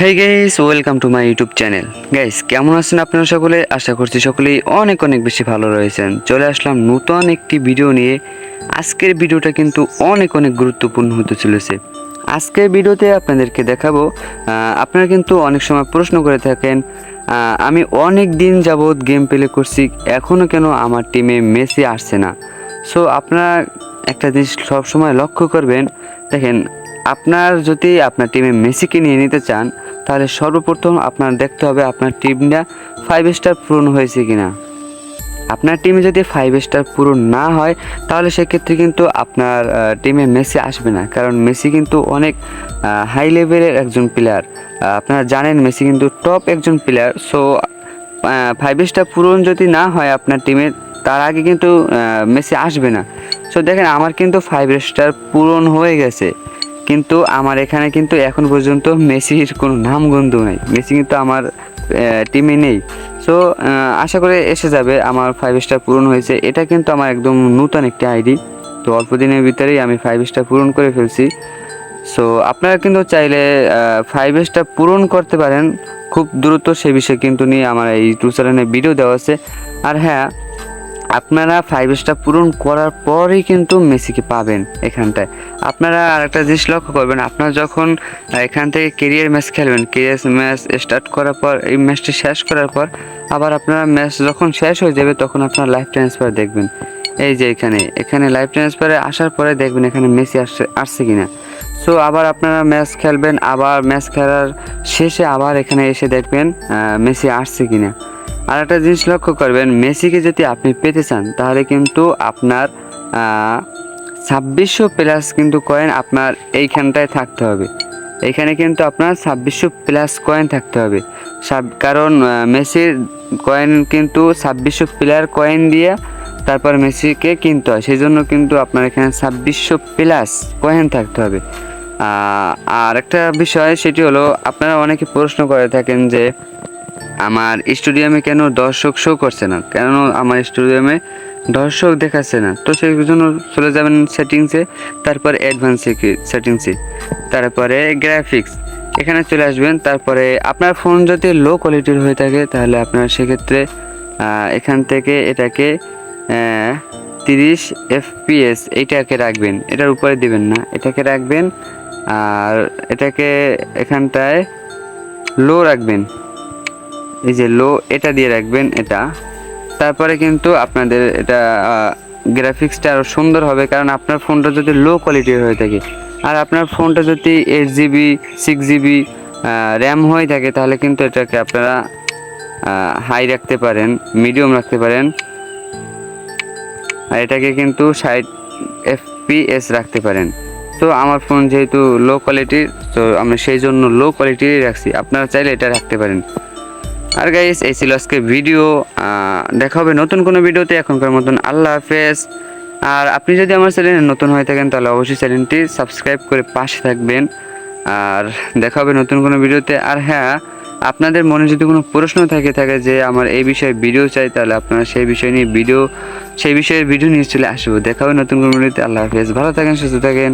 Hey guys welcome to my YouTube channel guys কেমন আছেন আপনারা সকলে? আশা করছি সকলেই অনেক অনেক বেশি ভালো রয়েছেন। চলে আসলাম নতুন একটি ভিডিও নিয়ে। আজকের ভিডিওটা কিন্তু অনেক অনেক গুরুত্বপূর্ণ হতে চলেছে। আজকের ভিডিওতে আপনাদেরকে দেখাবো আপনারা কিন্তু অনেক সময় প্রশ্ন করে থাকেন আমি অনেক দিন যাবৎ গেম প্লে করছি এখনও কেন আমার টিমে মেসি আসছে না? সো আপনারা একটা জিনিস সবসময় লক্ষ্য করবেন, দেখেন, আপনার যদি আপনার টিমে মেসিকে নিয়ে নিতে চান তাহলে সর্বপ্রথম আপনার দেখতে হবে আপনার টিমটা ফাইভ স্টার পূরণ হয়েছে কিনা। আপনার টিমে যদি ফাইভ স্টার পূরণ না হয়, তাহলে সেক্ষেত্রে কিন্তু আপনার টিমে মেসি আসবে না। কারণ মেসি কিন্তু অনেক হাই লেভেলের একজন প্লেয়ার আপনারা জানেন মেসি কিন্তু টপ একজন প্লেয়ার সো ফাইভ স্টার পূরণ যদি না হয় আপনার টিমে তার আগে কিন্তু মেসি আসবে না। সো দেখেন, আমার কিন্তু ফাইভ স্টার পূরণ হয়ে গেছে। কিন্তু আমার এখানে কিন্তু এখন পর্যন্ত মেসির কোনো নাম নামগন্ধ নাই। মেসি কিন্তু আমার টিমে নেই। সো আশা করে এসে যাবে। আমার ফাইভ স্টার পূরণ হয়েছে। এটা কিন্তু আমার একদম নূতন একটি আইডি। তো অল্প দিনের ভিতরেই আমি ফাইভ স্টার পূরণ করে ফেলছি। সো আপনারা কিন্তু চাইলে ফাইভ স্টার পূরণ করতে পারেন। খুব দ্রুত সে বিষয়ে কিন্তু নিয়ে আমার এই ইউটিউব চ্যানেলে ভিডিও দেওয়া আছে। আর হ্যাঁ আপনারা ফাইভ স্টার পূরণ করার পরেই কিন্তু মেসিকে পাবেন এখানটায়। আপনারা আরেকটা জিনিস লক্ষ্য করবেন, আপনারা যখন এখান থেকে কেরিয়ার ম্যাচ খেলবেন কেরিয়ার ম্যাচ স্টার্ট করার পর, এই ম্যাচটি শেষ করার পর, আবার আপনারা ম্যাচ যখন শেষ হয়ে যাবে, তখন আপনারা লাইফ ট্রান্সফার দেখবেন। এই যে এখানে এখানে লাইভ ট্রান্সফারে আসার পরে দেখবেন এখানে মেসি আসছে আসছে কিনা। সো আবার আপনারা ম্যাচ খেলবেন, আবার ম্যাচ খেলার শেষে আবার এখানে এসে দেখবেন মেসি আসছে কিনা। আর একটা জিনিস লক্ষ্য করবেন, মেসিকে যদি আপনি পেতে চান, তাহলে কিন্তু আপনার ছাব্বিশশো প্লাস কিন্তু কয়েন আপনার এইখানটায় থাকতে হবে। এখানে কিন্তু আপনার ছাব্বিশশো প্লাস কয়েন থাকতে হবে। কারণ মেসির কয়েন কিন্তু ছাব্বিশশো প্লেয়ার কয়েন দিয়ে তারপর মেসিকে কিনতে হয়। সেই জন্য কিন্তু আপনার এখানে ছাব্বিশশো প্লাস কয়েন থাকতে হবে। আর একটা বিষয় সেটি হলো, আপনারা অনেকে প্রশ্ন করে থাকেন যে আমার স্টুডিয়ামে কেন দর্শক শো করছে না? কেন আমার স্টুডিয়ামে দর্শক দেখাচ্ছে না? তো সেই জন্য চলে যাবেন সেটিংসে তারপর অ্যাডভান্স সেটিংসে তারপরে গ্রাফিক্স এখানে চলে আসবেন, তারপরে আপনার ফোন যদি লো কোয়ালিটির হয়ে থাকে, তাহলে আপনার সেক্ষেত্রে এখান থেকে এটাকে তিরিশ এফপিএস এইটাকে রাখবেন। এটার উপরে দিবেন না, এটাকে রাখবেন, আর এটাকে এখানটায় লো রাখবেন। এই যে লো এটা দিয়ে রাখবেন, এটা। তারপরে কিন্তু আপনাদের এটা গ্রাফিক্সটা আরও সুন্দর হবে, কারণ আপনার ফোনটা যদি লো কোয়ালিটির হয়ে থাকে, আর আপনার ফোনটা যদি eight GB six GB RAM হয়ে থাকে, তাহলে কিন্তু এটাকে আপনারা হাই রাখতে পারেন মিডিয়াম রাখতে পারেন। আর এটাকে কিন্তু ষাট এফপিএস রাখতে পারেন। তো আমার ফোন যেহেতু লো কোয়ালিটির তো আমি সেই জন্য লো কোয়ালিটিরই রাখছি। আপনারা চাইলে এটা রাখতে পারেন। আর গাইস এই ছিল আজকে ভিডিও দেখা হবে নতুন কোনো ভিডিওতে এখনকার মতন। আল্লাহ হাফেজ। আর আপনি যদি আমার চ্যানেলে নতুন হয়ে থাকেন, তাহলে অবশ্যই চ্যানেলটি সাবস্ক্রাইব করে পাশে থাকবেন। আর দেখা হবে নতুন কোনো ভিডিওতে আর হ্যাঁ আপনাদের মনে যদি কোনো প্রশ্ন থাকে থাকে যে আমার এই বিষয়ে ভিডিও চাই, তাহলে আপনারা সেই বিষয় নিয়ে ভিডিও সেই বিষয়ে ভিডিও নিয়ে চলে আসব। দেখা হবে নতুন কোনো ভিডিওতে আল্লাহ হাফেজ। ভালো থাকেন, সুস্থ থাকেন।